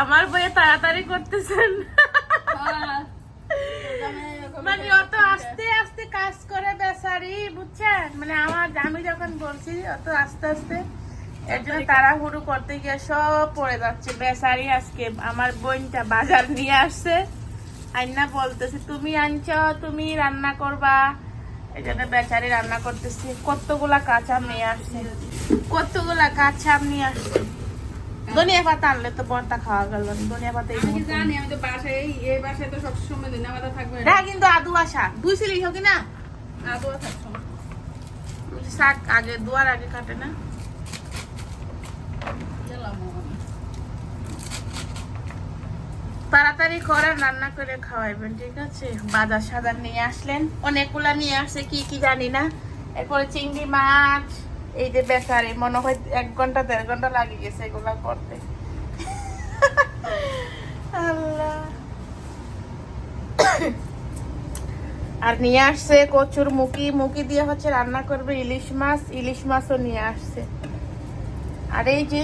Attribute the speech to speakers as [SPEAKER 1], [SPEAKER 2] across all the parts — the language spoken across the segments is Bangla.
[SPEAKER 1] আমার বইয়ে তাড়াতাড়ি করতেছেন। মানে অত আস্তে আস্তে কাজ করে বেচারি বুঝছেন? মানে আমার আমি যখন বলছি অত আস্তে আস্তে এর জন্য তাড়াহুড়ো করতে গিয়ে সব পড়ে যাচ্ছে। বেচারি আজকে আমার বোনটা বাজার নিয়ে আসছে। আইনা বলতেছে তুমি আনছ তুমি রান্না করবা। এই জন্য বেচারি রান্না করতেছি। কতগুলা কাঁচা নিয়ে আসছে কতগুলা কাঁচা নিয়ে আসছে ধনিয়া পাতা আনলে তো বর্তা খাওয়া গেল না। ধনিয়া পাতা
[SPEAKER 2] আমি জানি আমি তো বাসায় এই বাসায় তো সবসময় দিন আমাদের থাকবে।
[SPEAKER 1] না কিন্তু আদু আসা বুঝছিলি হোক না?
[SPEAKER 2] আদৌ থাকছো।
[SPEAKER 1] শাক আগে দুয়ার আগে কাটে না? তাড়াতাড়ি করে রান্না করে খাওয়াইবেন ঠিক আছে? বাজার সাজার নিয়ে আসলেন। অনেকগুলা নিয়ে আসছে কি কি জানি না। এরপরে চিংড়ি মাছ এই যে বেচারি, মনে হয় এক ঘণ্টা, দেড় ঘণ্টা লাগে গেছে এগুলা করতে। আল্লাহ। আর নিয়ে আসছে কচুর মুখি। মুখি দিয়ে হচ্ছে রান্না করবে ইলিশ মাছ। ইলিশ মাছও নিয়ে আসছে। আর এই যে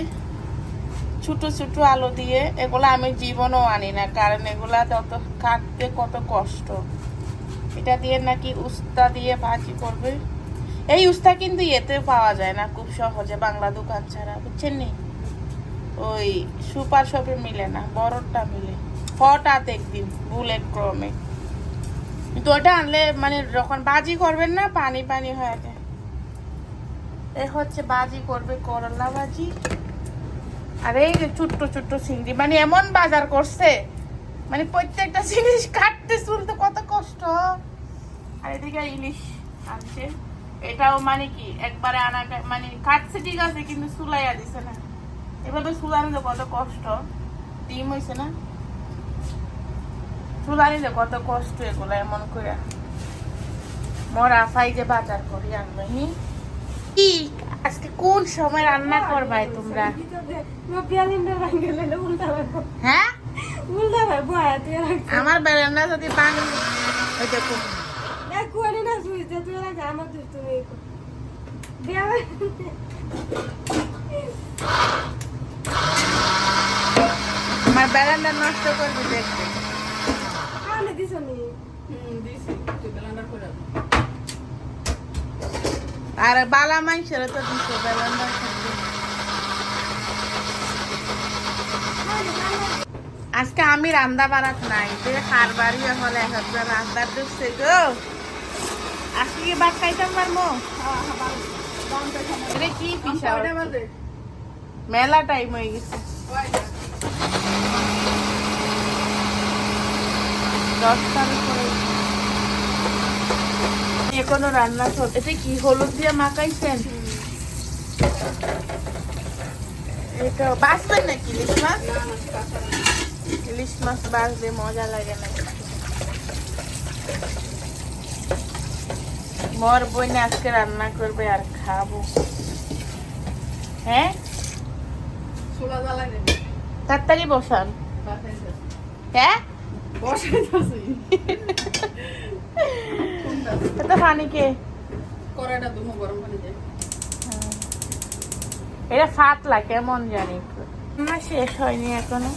[SPEAKER 1] ছোট ছোট আলু দিয়ে, এগুলো আমি জীবনও আনি না, কারণ এগুলা যত কাটতে কত কষ্ট। এটা দিয়ে নাকি উস্তা দিয়ে ভাজি করবে। এই উস্তা কিন্তু এতে পাওয়া যায় না, খুব সহজে, বাংলা দোকান ছাড়া, বুঝছেন নি? ওই সুপার শপে মিলে না বড়টা মিলে। হঠাৎ একদিন, বুলেট ক্রমে। কিন্তু ওটা আনলে মানে যখন বাজি করবেন না, পানি পানি হয়ে যায়। এ হচ্ছে বাজি করবে করলা বাজি। আর এই যে ছোট্ট ছোট্ট চিংড়ি মানে এমন বাজার করছে মানে প্রত্যেকটা জিনিস কাটতে চলতে কত কষ্ট। আর এদিকে ইলিশ আনছে। এটাও মানে কি? একবারে আনা মানে কাটছে ঠিক আছে কিন্তু সুলাইয়া দিছে না। এভাবে সুলানিলে কত কষ্ট? ডিম হয়েছে না? সুলানিলে কত কষ্ট এগুলো এমন করে মোর আফাই যে বাজার করি আনবে হি কি? আজকে কোন সময় রান্না করবাই তোমরা? হ্যাঁ? আমার বেরেন্ডা যদি পানি ওই দেখো আমার বেরেন্ডা নষ্ট করবি দেখবে।
[SPEAKER 2] হুম, দিছি। তুই ব্লেন্ডার করে দাও।
[SPEAKER 1] আর বালা মাংসের তো দিছে বেরেন্ডা আজকে আমি রান্দা বারাত নাই যে খার বাড়ি হলে একবার রান্দার ঢুকছে গো আজকে কি ভাত খাইতাম পারব এটা কি মেলা টাইম হয়ে গেছে? দশটার উপরে এখনও রান্না চল এটা কি হলুদ দিয়ে মাখাইছেন? এটা বাঁচবেন নাকি? ইলিশ মাছ। ইলিশ মাছ বাঁচলে মজা লাগে না মর বইনে আজকে রান্না করবে আর খাব। হ্যাঁ। তাড়াতাড়ি বসান। হ্যাঁ।
[SPEAKER 2] কোনটা?
[SPEAKER 1] এটা ফাতলা কেমন জানি। না শেষ হয়নি এখনও।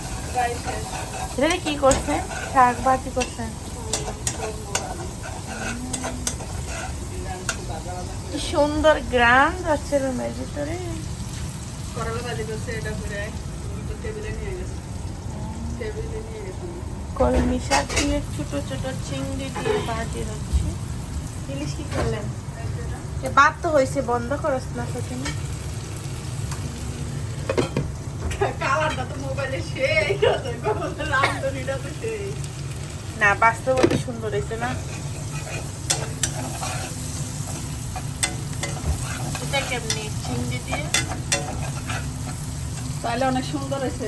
[SPEAKER 1] কি করছেন শাক ভাজি করছেন কি সুন্দর গ্রাম যাচ্ছে রুমের ভিতরে। কলমি শাক দিয়ে ছোট ছোট চিংড়ি দিয়ে ভাজি হচ্ছে। ইলিশ কি করলেন? বাদ তো হয়েছে বন্ধ করস না সেখানে। না বাস্তবতে সুন্দর হয়েছে না এটা কেমনি? চিংড়ি দিয়ে?
[SPEAKER 2] তাহলে অনেক সুন্দর হয়েছে।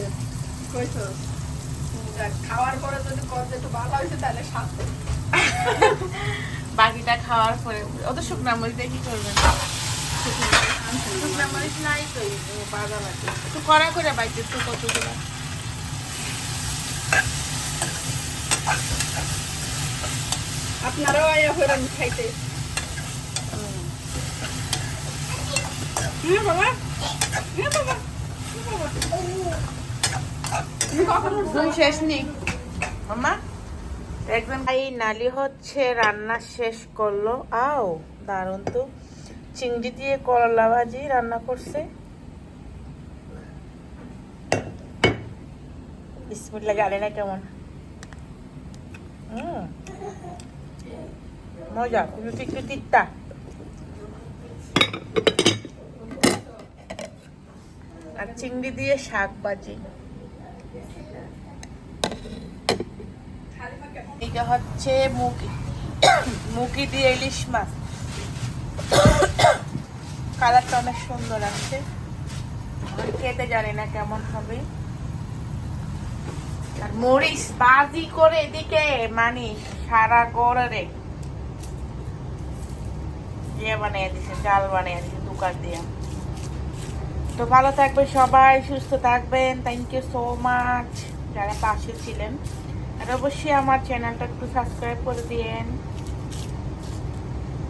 [SPEAKER 2] কইছো? খাওয়ার পরে যদি একটু ভালো হয়েছে তাহলে
[SPEAKER 1] বাকিটা খাওয়ার পরে অত শুকনা মরিচ দিয়ে কি করবেন শুকনা মরিচ নাই তো এই যে একটু কড়া করে বাইতে একটু কতগুলো
[SPEAKER 2] আপনারাও আয়া খাইতে হ্যাঁ বাবা হ্যাঁ বাবা হ্যাঁ বাবা
[SPEAKER 1] ঘুম শেষ নেই। এই নালি হচ্ছে, রান্না শেষ করল। আও, দারুণ তো। চিংড়ি দিয়ে করলা ভাজি রান্না করছে। জানে না কেমন। মজা কিন্তু একটু তিত্তা আর চিংড়ি দিয়ে শাক ভাজি। হচ্ছে মুগি। মুগি দিয়ে ইলিশ মাছ। কালারটা অনেক সুন্দর আছে খেতে জানি না কেমন হবে। আর মরিচ বাজি করে এদিকে মানে সারা গড়ে ইয়ে বানিয়ে দিছে চাল বানিয়ে দিছে, দোকান দিয়ে। তো ভালো থাকবেন সবাই, সুস্থ থাকবেন। থ্যাংক ইউ সো মাচ যারা পাশে ছিলেন আর অবশ্যই আমার চ্যানেলটা একটু সাবস্ক্রাইব করে দিয়েন।